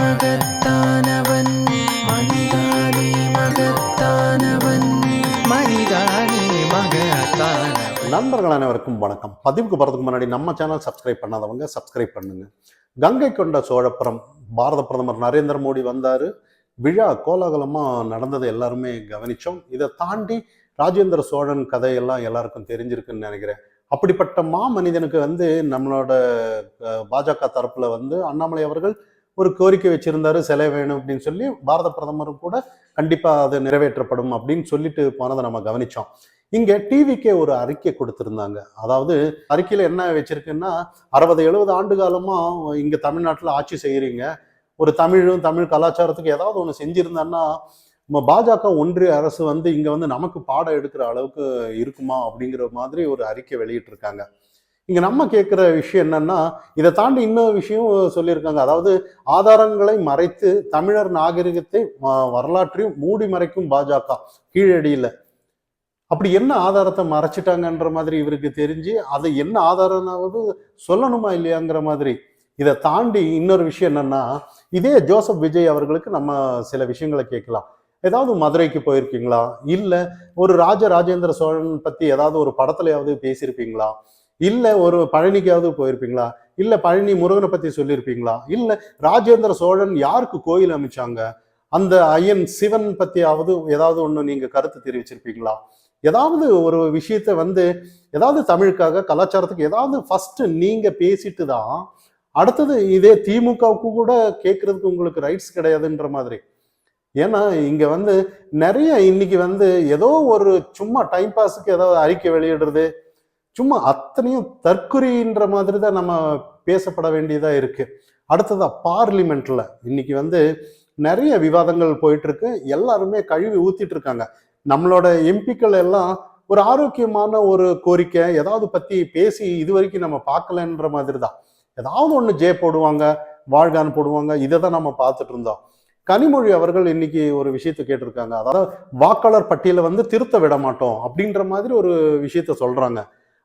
மகத்தானவன். மகத்தானவன். மகத்தானவன். நண்பர்கள் அனைவருக்கும் வணக்கம். பதிவுக்கு போகிறதுக்கு முன்னாடி நம்ம சேனல் சப்ஸ்கிரைப் பண்ணாதவங்க சப்ஸ்கிரைப் பண்ணுங்க. கங்கை கொண்ட சோழபுரம் பாரத பிரதமர் நரேந்திர மோடி வந்தாரு. விழா கோலாகலமாக நடந்ததை எல்லாருமே கவனிச்சோம். இதை தாண்டி ராஜேந்திர சோழன் கதையெல்லாம் எல்லாருக்கும் தெரிஞ்சிருக்குன்னு நினைக்கிறேன். அப்படிப்பட்ட மா மனிதனுக்கு வந்து நம்மளோட பாஜக தரப்புல வந்து அண்ணாமலை அவர்கள் ஒரு கோரிக்கை வச்சிருந்தாரு சிலை வேணும் அப்படின்னு சொல்லி பாரத பிரதமரும் கூட கண்டிப்பா அது நிறைவேற்றப்படும் அப்படின்னு சொல்லிட்டு போனதை நம்ம கவனிச்சோம். இங்க டிவிக்கே ஒரு அறிக்கை கொடுத்திருந்தாங்க. அதாவது அறிக்கையில என்ன வச்சிருக்குன்னா அறுபது எழுபது ஆண்டு காலமா இங்க தமிழ்நாட்டில் ஆட்சி செய்யறீங்க. ஒரு தமிழும் தமிழ் கலாச்சாரத்துக்கு ஏதாவது ஒன்று செஞ்சிருந்தான்னா நம்ம பாஜக ஒன்றிய அரசு வந்து இங்க வந்து நமக்கு பாடம் எடுக்கிற அளவுக்கு இருக்குமா அப்படிங்கிற மாதிரி ஒரு அறிக்கை வெளியிட்டிருக்காங்க. இங்கே நம்ம கேட்குற விஷயம் என்னன்னா இதை தாண்டி இன்னொரு விஷயம் சொல்லியிருக்காங்க. அதாவது ஆதாரங்களை மறைத்து தமிழர் நாகரிகத்தை வரலாற்றையும் மூடி மறைக்கும் பாஜக கீழடியில. அப்படி என்ன ஆதாரத்தை மறைச்சிட்டாங்கன்ற மாதிரி இவருக்கு தெரிஞ்சு அதை என்ன ஆதாரம்னாவது சொல்லணுமா இல்லையாங்கிற மாதிரி. இதை தாண்டி இன்னொரு விஷயம் என்னன்னா இதே ஜோசப் விஜய் அவர்களுக்கு நம்ம சில விஷயங்களை கேட்கலாம். ஏதாவது மதுரைக்கு போயிருக்கீங்களா? இல்லை ஒரு ராஜ ராஜேந்திர சோழன் பற்றி ஏதாவது ஒரு படத்துலையாவது பேசியிருப்பீங்களா? இல்லை ஒரு பழனிக்காவது போயிருப்பீங்களா? இல்லை பழனி முருகனை பற்றி சொல்லியிருப்பீங்களா? இல்லை ராஜேந்திர சோழன் யாருக்கு கோயில் அமைச்சாங்க? அந்த ஐயன் சிவன் பற்றியாவது ஏதாவது ஒன்று நீங்கள் கருத்து தெரிவிச்சிருப்பீங்களா? ஏதாவது ஒரு விஷயத்த வந்து ஏதாவது தமிழுக்காக கலாச்சாரத்துக்கு ஏதாவது ஃபஸ்ட்டு நீங்கள் பேசிட்டு தான் அடுத்தது இதே திமுகவுக்கு கூட கேட்கறதுக்கு உங்களுக்கு ரைட்ஸ் கிடையாதுன்ற மாதிரி. ஏன்னா இங்க வந்து நிறைய இன்னைக்கு வந்து ஏதோ ஒரு சும்மா டைம் பாஸுக்கு ஏதாவது அறிக்கை வெளியிடுறது சும்மா அத்தனையும் தற்குறின்ற மாதிரி தான் நம்ம பேசப்பட வேண்டியதாக இருக்குது அடுத்ததா பார்லிமெண்ட்ல இன்னைக்கு வந்து நிறைய விவாதங்கள் போயிட்டு இருக்கு எல்லாருமே கழுவி ஊத்திட்டு இருக்காங்க நம்மளோட எம்பிக்கள் எல்லாம் ஒரு ஆரோக்கியமான ஒரு கோரிக்கை ஏதாவது பத்தி பேசி இது வரைக்கும் நம்ம பார்க்கலன்ற மாதிரி தான் ஏதாவது ஒன்று ஜே போடுவாங்க வாழ்கான் போடுவாங்க இதை தான் நம்ம பார்த்துட்டு இருந்தோம் கனிமொழி அவர்கள் இன்னைக்கு ஒரு விஷயத்தை கேட்டிருக்காங்க. அதாவது வாக்காளர் பட்டியலை வந்து திருத்த விட மாட்டோம் அப்படின்ற மாதிரி ஒரு விஷயத்த சொல்றாங்க.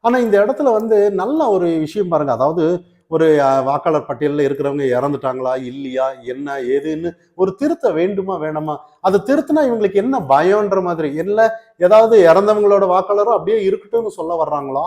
ஆனா இந்த இடத்துல வந்து நல்ல ஒரு விஷயம் பாருங்க. அதாவது ஒரு வாக்காளர் பட்டியலில் இருக்கிறவங்க இறந்துட்டாங்களா இல்லையா என்ன ஏதுன்னு ஒரு திருத்த வேண்டுமா வேணாமா? அது திருத்தினா இவங்களுக்கு என்ன பயம்ன்ற மாதிரி? இல்லை ஏதாவது இறந்தவங்களோட வாக்காளரும் அப்படியே இருக்கட்டும்னு சொல்ல வர்றாங்களா?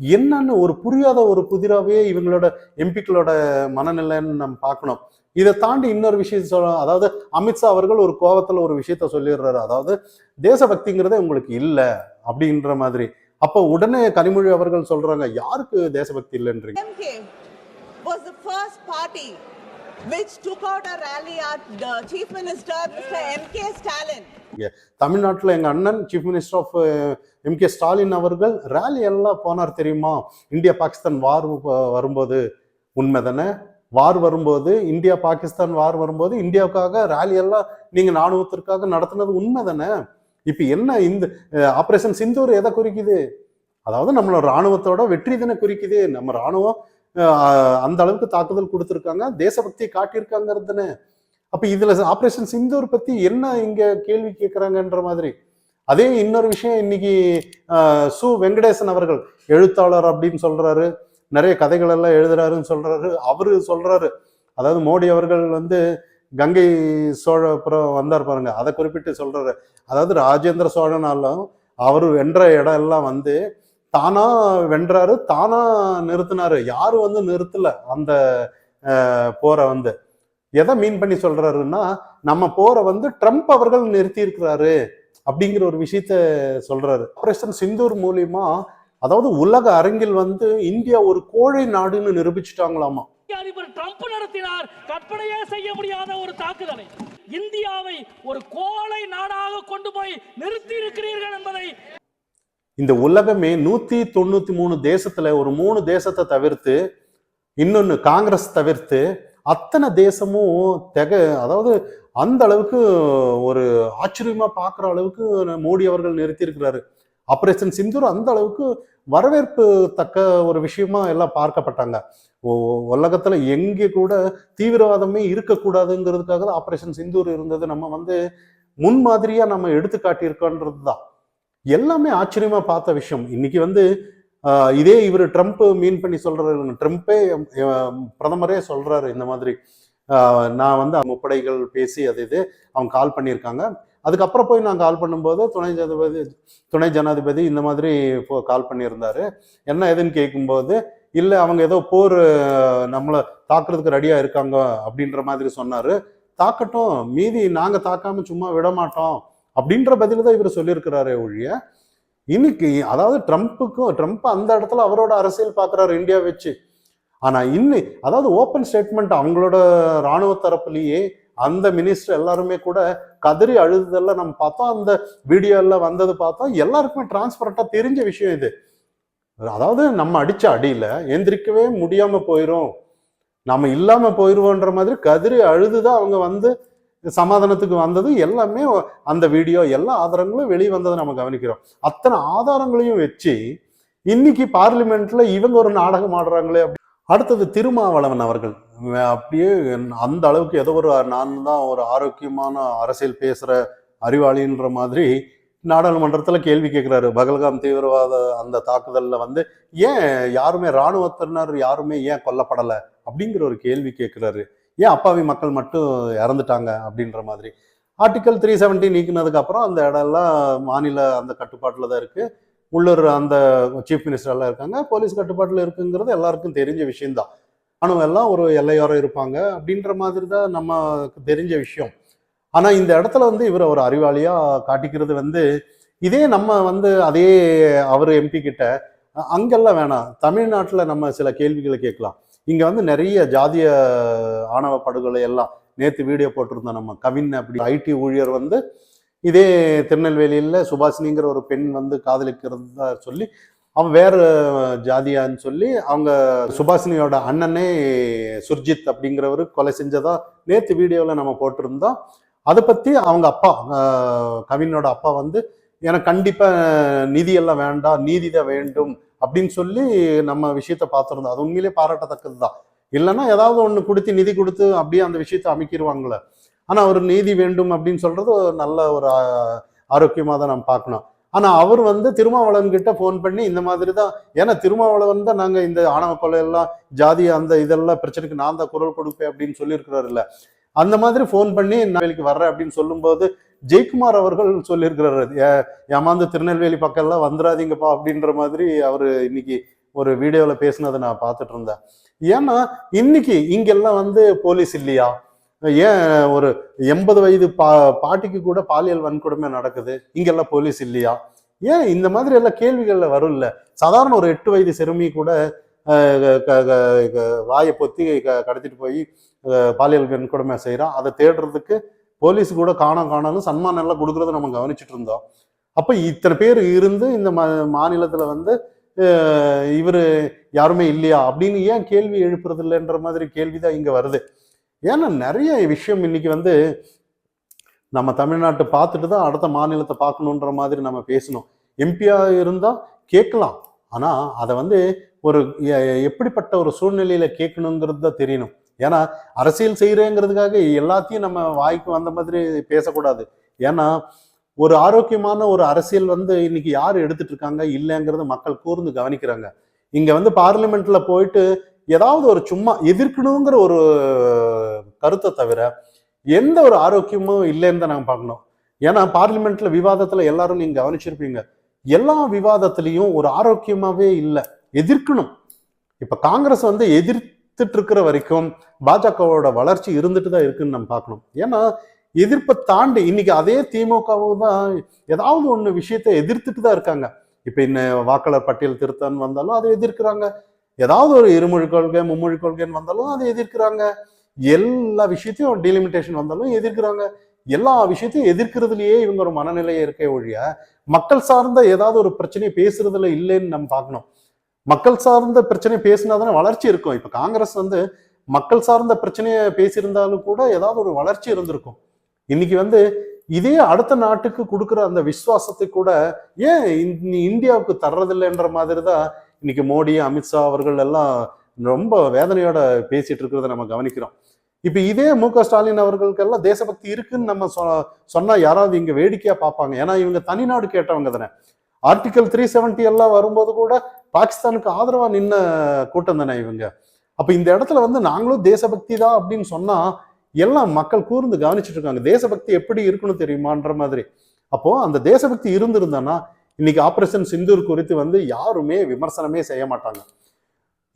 என்னன்னு ஒரு புரியாத ஒரு புதிராவே இவங்களோட எம்பிக்களோட மனநிலைன்னு நம்ம பார்க்கணும். இதை தாண்டி இன்னொரு விஷயம் சொல்ல அதாவது அமித்ஷா அவர்கள் ஒரு கோபத்தில் ஒரு விஷயத்த சொல்லிடுறாரு. அதாவது தேசபக்திங்கிறதே உங்களுக்கு இல்லை அப்படின்ற மாதிரி. அப்போ உடனே கனிமொழி அவர்கள் சொல்றாங்க யாருக்கு தேசபக்தி இல்லைன்றீங்க? MK was the first party which took out a rally at the Chief Minister, Mr. MK Stalin. தமிழ்நாட்டில் எங்க அண்ணன் chief minister of M K Stalin அவர்கள் ரேலி எல்லாம் போனார் தெரியுமா? இந்தியா பாகிஸ்தான் வார் வரும்போது. உண்மை தானே? வார் வரும்போது இந்தியா பாகிஸ்தான் வார் வரும்போது இந்தியாவுக்காக ரேலி எல்லாம் நீங்க ராணுவத்திற்காக நடத்துனது உண்மை தானே? இப்போ என்ன இந்த ஆப்ரேஷன் சிந்தூர் எதை குறிக்குது? அதாவது நம்மளோட ராணுவத்தோட வெற்றி தானே குறிக்குது. நம்ம ராணுவம் அந்த அளவுக்கு தாக்குதல் கொடுத்துருக்காங்க தேசபக்தியை காட்டியிருக்காங்கிறது தானே. இதில் ஆப்ரேஷன் சிந்தூர் பற்றி என்ன இங்கே கேள்வி கேட்குறாங்கன்ற மாதிரி. அதே இன்னொரு விஷயம் இன்னைக்கு சு வெங்கடேசன் அவர்கள் எழுத்தாளர் அப்படின்னு சொல்றாரு. நிறைய கதைகள் எல்லாம் எழுதுறாருன்னு சொல்றாரு. அவரு சொல்றாரு. அதாவது மோடி அவர்கள் வந்து கங்கை சோழபுரம் வந்தார் பாருங்க. அதை குறிப்பிட்டு சொல்றாரு. அதாவது ராஜேந்திர சோழனாலும் அவர் வென்ற இடம் எல்லாம் வந்து தானா வென்றாரு தானா நிறுத்தினாரு. யாரும் வந்து நிறுத்தல அந்த போரை வந்து. எதை மீன் பண்ணி சொல்றாருன்னா நம்ம போரை வந்து ட்ரம்ப் அவர்கள் நிறுத்தி இருக்கிறாரு அப்படிங்கிற ஒரு விஷயத்த சொல்றாரு. ஆபரேஷன் சிந்தூர் மூலியமா அதாவது உலக அரங்கில் வந்து இந்தியா ஒரு கோழை நாடுன்னு நிரூபிச்சுட்டாங்களாமா? அதிபர் ட்ரம்ப் நடத்தினார். கற்பனையே செய்ய முடியாத ஒரு தாக்குதலை. இந்தியாவை ஒரு கோலை நாடாக கொண்டு போய் நிறுத்தி இருக்கிறீர்கள் என்பதை இந்த உலகமே நூத்தி தொண்ணூத்தி மூணு தேசத்துல ஒரு மூணு தேசத்தை தவிர்த்து இன்னொன்னு காங்கிரஸ் தவிர்த்து அத்தனை தேசமும் தெக அதாவது அந்த அளவுக்கு ஒரு ஆச்சரியமா பார்க்குற அளவுக்கு மோடி அவர்கள் நிறுத்தி இருக்கிறாரு. ஆப்ரேஷன் சிந்தூர் அந்த அளவுக்கு வரவேற்பு தக்க ஒரு விஷயமா எல்லாம் பார்க்கப்பட்டாங்க. உலகத்துல எங்கே கூட தீவிரவாதமே இருக்கக்கூடாதுங்கிறதுக்காக தான் ஆப்ரேஷன் சிந்தூர் இருந்தது. நம்ம வந்து முன்மாதிரியா நம்ம எடுத்து காட்டியிருக்கோன்றது தான் எல்லாமே ஆச்சரியமா பார்த்த விஷயம். இன்னைக்கு வந்து இதே இவர் ட்ரம்ப் மீன் பண்ணி சொல்றாரு. ட்ரம்ப்பே பிரதமரே சொல்றாரு இந்த மாதிரி. நான் வந்து முப்படைகள் பேசி அது இது அவங்க கால் பண்ணியிருக்காங்க. அதுக்கப்புறம் போய் நான் கால் பண்ணும்போது துணை ஜனாதிபதி துணை ஜனாதிபதி இந்த மாதிரி கால் பண்ணியிருந்தாரு. என்ன ஏதுன்னு கேட்கும்போது இல்லை அவங்க ஏதோ போர் நம்மளை தாக்குறதுக்கு ரெடியாக இருக்காங்க அப்படின்ற மாதிரி சொன்னாரு. தாக்கட்டும் மீதி நாங்கள் தாக்காம சும்மா விட மாட்டோம் அப்படின்ற பதில் தான் இவர் சொல்லியிருக்கிறாரே ஒழிய இன்னைக்கு அதாவது ட்ரம்ப்புக்கும் ட்ரம்ப் அந்த இடத்துல அவரோட அரசியல் பார்க்குறாரு இந்தியா வச்சு. ஆனால் இன்னி அதாவது ஓப்பன் ஸ்டேட்மெண்ட் அவங்களோட ராணுவ தரப்புலேயே அந்த மினிஸ்டர் எல்லாருமே கூட கதறி அழுதெல்லாம் நம்ம பார்த்தோம். அந்த வீடியோ எல்லாம் வந்தது பார்த்தோம். எல்லாருக்குமே டிரான்ஸ்பரண்டா தெரிஞ்ச விஷயம் இது. அதாவது நம்ம அடிச்ச அடியில எந்திரிக்கவே முடியாம போயிரும். நம்ம இல்லாம போயிருவோன்ற மாதிரி கதிரி அழுதுதான் அவங்க வந்து சமாதானத்துக்கு வந்தது. எல்லாமே அந்த வீடியோ எல்லா ஆதாரங்களும் வெளியே வந்ததை நம்ம கவனிக்கிறோம். அத்தனை ஆதாரங்களையும் வச்சு இன்னைக்கு பார்லிமெண்ட்ல இவங்க ஒரு நாடகம் ஆடுறாங்களே அப்படி அடுத்தது திருமாவளவன் அவர்கள். அப்படியே அந்த அளவுக்கு ஏதோ ஒரு நான் தான் ஒரு ஆரோக்கியமான அரசியல் பேசுகிற அறிவாளின்ற மாதிரி நாடாளுமன்றத்தில் கேள்வி கேட்குறாரு பகல்காம் தீவிரவாத அந்த தாக்குதலில் வந்து ஏன் யாருமே இராணுவத்தினர் யாருமே ஏன் கொல்லப்படலை அப்படிங்கிற ஒரு கேள்வி கேட்குறாரு ஏன் அப்பாவி மக்கள் மட்டும் இறந்துட்டாங்க அப்படின்ற மாதிரி. ஆர்டிக்கல் த்ரீ செவன்ட்டி நீக்கினதுக்கப்புறம் அந்த இடம்லாம் மாநில அந்த கட்டுப்பாட்டில் தான் இருக்குது உள்ளூர் அந்த சீஃப் மினிஸ்டர் எல்லாம் இருக்காங்க போலீஸ் கட்டுப்பாட்டில் இருக்குங்கிறது எல்லாருக்கும் தெரிஞ்ச விஷயம்தான். ராணுவம் எல்லாம் ஒரு எல்லையோரம் இருப்பாங்க அப்படின்ற மாதிரி தான் நமக்கு தெரிஞ்ச விஷயம். ஆனா இந்த இடத்துல வந்து இவர் ஒரு அறிவாளியா காட்டிக்கிறது வந்து இதே நம்ம வந்து அதே அவர் எம்பி கிட்ட அங்கெல்லாம் வேணாம். தமிழ்நாட்டில் நம்ம சில கேள்விகளை கேட்கலாம். இங்கே வந்து நிறைய ஜாதிய ஆணவ படுகொலை எல்லாம் நேற்று வீடியோ போட்டிருந்தோம் நம்ம கவின் அப்படி ஐடி ஊழியர் வந்து இதே திருநெல்வேலியில் சுபாஷினிங்கிற ஒரு பெண் வந்து காதலிக்கிறதா சொல்லி அவன் வேற ஜாதியான்னு சொல்லி அவங்க சுபாஷினியோட அண்ணனே சுர்ஜித் அப்படிங்கிறவர் கொலை செஞ்சதா நேற்று வீடியோவில் நம்ம போட்டிருந்தோம். அதை பற்றி அவங்க அப்பா கவினோட அப்பா வந்து எனக்கு கண்டிப்பாக நிதியெல்லாம் வேண்டாம் நீதி தான் வேண்டும் அப்படின்னு சொல்லி நம்ம விஷயத்த பார்த்துருந்தோம். அது உண்மையிலே பாராட்டத்தக்கது தான் இல்லைன்னா ஏதாவது ஒன்று கொடுத்து நிதி கொடுத்து அப்படியே அந்த விஷயத்தை அமைக்கிடுவாங்களே ஆனால் அவர் நீதி வேண்டும் அப்படின்னு சொல்கிறது ஒரு நல்ல ஒரு ஆரோக்கியமாக தான் நம்ம பார்க்கணும். ஆனால் அவர் வந்து திருமாவளவன் கிட்ட ஃபோன் பண்ணி இந்த மாதிரி தான் ஏன்னா திருமாவளவன் தான் நாங்கள் இந்த ஆணவ கொலையெல்லாம் ஜாதி அந்த இதெல்லாம் பிரச்சனைக்கு நான் தான் குரல் கொடுப்பேன் அப்படின்னு சொல்லியிருக்கிறாருல்ல. அந்த மாதிரி ஃபோன் பண்ணி நாளைக்கு வர்றேன் அப்படின்னு சொல்லும்போது ஜெயக்குமார் அவர்கள் சொல்லியிருக்கிறாரு. "ஏ- ஏமாந்து திருநெல்வேலி பக்கம் எல்லாம் வந்துடாதீங்கப்பா அப்படின்ற மாதிரி அவர் இன்னைக்கு ஒரு வீடியோவில் பேசினதை நான் பார்த்துட்டு இருந்தேன். ஏன்னா இன்னைக்கு இங்கெல்லாம் வந்து போலீஸ் இல்லையா? ஏன் ஒரு எண்பது வயது பா பாட்டிக்கு கூட பாலியல் வன்கொடுமை நடக்குது? இங்கெல்லாம் போலீஸ் இல்லையா? ஏன் இந்த மாதிரி எல்லாம் கேள்விகள்ல வரும்ல? சாதாரண ஒரு எட்டு வயது சிறுமி கூட க- க- க- வாயை பொத்தி க- கடத்திட்டு போய் பாலியல் வன்கொடுமை செய்கிறான் அதை தேடுறதுக்கு போலீஸ் கூட காணோம் காணாலும் சன்மானம் எல்லாம் கொடுக்கறத நம்ம கவனிச்சுட்டு இருந்தோம். அப்போ இத்தனை பேர் இருந்து இந்த மா மாநிலத்துல வந்து இவர் யாருமே இல்லையா? அப்படின்னு ஏன் கேள்வி எழுப்புறது இல்லைன்ற மாதிரி கேள்விதான் இங்க வருது. ஏன்னா நிறைய விஷயம் இன்னைக்கு வந்து நம்ம தமிழ்நாட்டை பார்த்துட்டு தான் அடுத்த மாநிலத்தை பார்க்கணுன்ற மாதிரி நம்ம பேசணும். எம்பியாக இருந்தால் கேட்கலாம். ஆனால் அதை வந்து ஒரு எப்படிப்பட்ட ஒரு சூழ்நிலையில் கேட்கணுங்கிறது தான் தெரியணும். ஏன்னா அரசியல் செய்கிறேங்கிறதுக்காக எல்லாத்தையும் நம்ம வாய்க்கு வந்த மாதிரி பேசக்கூடாது. ஏன்னா ஒரு ஆரோக்கியமான ஒரு அரசியல் வந்து இன்னைக்கு யார் எடுத்துட்டு இருக்காங்க இல்லைங்கிறத மக்கள் கூர்ந்து கவனிக்கிறாங்க. இங்க வந்து பார்லிமெண்ட்ல போயிட்டு ஏதாவது ஒரு சும்மா எதிர்க்கணுங்கிற ஒரு கருத்தை தவிர எந்த ஒரு ஆரோக்கியமும் இல்லைன்னு தான் நாங்க பார்க்கணும். ஏன்னா பார்லிமெண்ட்ல விவாதத்துல எல்லாரும் நீங்க கவனிச்சிருப்பீங்க. எல்லா விவாதத்திலையும் ஒரு ஆரோக்கியமாவே இல்லை எதிர்க்கணும். இப்ப காங்கிரஸ் வந்து எதிர்த்துட்டு இருக்கிற வரைக்கும் பாஜகவோட வளர்ச்சி இருந்துட்டு தான் இருக்குன்னு நம்ம பார்க்கணும். ஏன்னா எதிர்ப்பை தாண்டி இன்னைக்கு அதே திமுகவும் தான் ஏதாவது ஒண்ணு விஷயத்த எதிர்த்துட்டு தான் இருக்காங்க. இப்ப இன்ன வாக்காளர் பட்டியல் திருத்தம் வந்தாலும் அதை எதிர்க்கிறாங்க. ஏதாவது ஒரு இருமொழி கொள்கை மும்மொழி கொள்கைன்னு வந்தாலும் அதை எதிர்க்கிறாங்க. எல்லா விஷயத்தையும் டீலிமிட்டேஷன் வந்தாலும் எதிர்க்கிறாங்க. எல்லா விஷயத்தையும் எதிர்க்கிறதுலயே இவங்க ஒரு மனநிலையை இருக்கே ஒழிய மக்கள் சார்ந்த ஏதாவது ஒரு பிரச்சனையை பேசுறதுல இல்லைன்னு நம்ம பார்க்கணும். மக்கள் சார்ந்த பிரச்சனை பேசினாதானே வளர்ச்சி இருக்கும். இப்ப காங்கிரஸ் வந்து மக்கள் சார்ந்த பிரச்சனையை பேசியிருந்தாலும் கூட ஏதாவது ஒரு வளர்ச்சி இருந்திருக்கும். இன்னைக்கு வந்து இதே அடுத்த நாட்டுக்கு கொடுக்குற அந்த விசுவாசத்தை கூட ஏன் இந்தியாவுக்கு தர்றதில்லைன்ற மாதிரி தான் இன்னைக்கு மோடி அமித்ஷா அவர்கள் எல்லாம் ரொம்ப வேதனையோட பேசிட்டு இருக்கிறத நம்ம கவனிக்கிறோம். இப்ப இதே மு க ஸ்டாலின் அவர்களுக்கெல்லாம் தேசபக்தி இருக்குன்னு நம்ம சொ- சொன்னா யாராவது இங்க வேடிக்கையா பார்ப்பாங்க. ஏன்னா இவங்க தனிநாடு கேட்டவங்க தானே. ஆர்டிகல் த்ரீ செவன்டி எல்லாம் வரும்போது கூட பாகிஸ்தானுக்கு ஆதரவா நின்ன கூட்டம் தானே இவங்க. அப்ப இந்த இடத்துல வந்து நாங்களும் தேசபக்தி தான் அப்படின்னு சொன்னா எல்லாம் மக்கள் கூர்ந்து கவனிச்சுட்டு இருக்காங்க. தேசபக்தி எப்படி இருக்கணும் தெரியுமான்ற மாதிரி. அப்போ அந்த தேசபக்தி இருந்திருந்தானா இன்னைக்கு ஆப்ரேஷன் சிந்தூர் குறித்து வந்து யாருமே விமர்சனமே செய்ய மாட்டாங்க.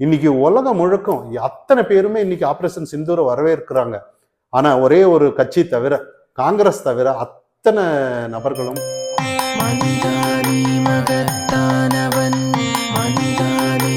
இன்னைக்கு உலகம் முழுக்கும் அத்தனை பேருமே இன்னைக்கு ஆப்ரேஷன் சிந்தூரை வரவேற்கிறாங்க. ஆனா ஒரே ஒரு கட்சி தவிர காங்கிரஸ் தவிர அத்தனை நபர்களும் மகத்தானவன் மகத்தானே